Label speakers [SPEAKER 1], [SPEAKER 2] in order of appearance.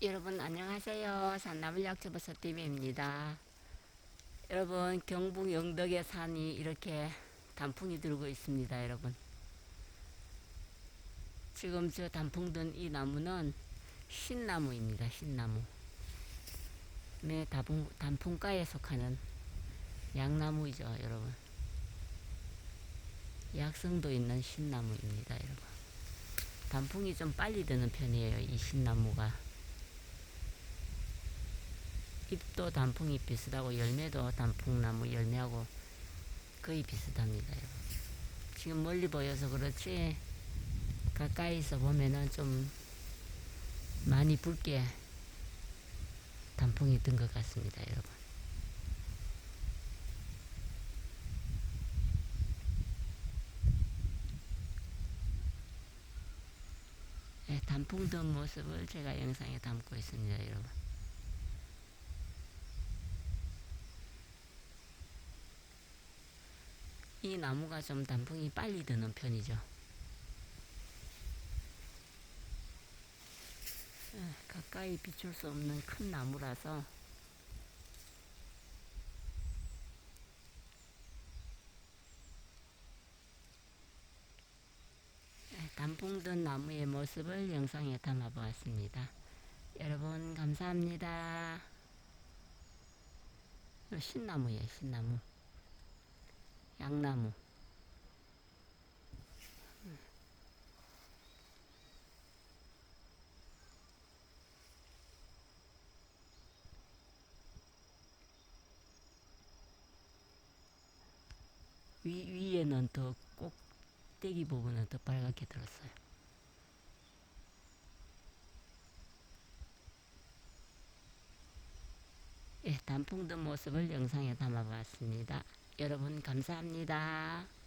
[SPEAKER 1] 여러분 안녕하세요. 산나물 약초버섯 TV입니다. 여러분 경북 영덕의 산이 이렇게 단풍이 들고 있습니다. 여러분 지금 저 단풍 든 이 나무는 신나무입니다. 신나무. 네, 단풍, 단풍가에 속하는 양나무이죠, 여러분. 약성도 있는 신나무입니다, 여러분. 단풍이 좀 빨리 드는 편이에요, 이 신나무가. 잎도 단풍이 비슷하고 열매도 단풍나무 열매하고 거의 비슷합니다. 지금 멀리 보여서 그렇지 가까이서 보면은 좀 많이 붉게 단풍이 든 것 같습니다. 여러분. 네, 단풍 든 모습을 제가 영상에 담고 있습니다. 여러분. 이 나무가 좀 단풍이 빨리 드는 편이죠. 에, 가까이 비출 수 없는 큰 나무라서 에, 단풍 든 나무의 모습을 영상에 담아 보았습니다. 여러분 감사합니다. 이거 신나무예요, 신나무. 양나무. 위, 위에는 더 꼭대기 부분은 더 빨갛게 들었어요. 예, 단풍 든 모습을 영상에 담아봤습니다. 여러분 감사합니다.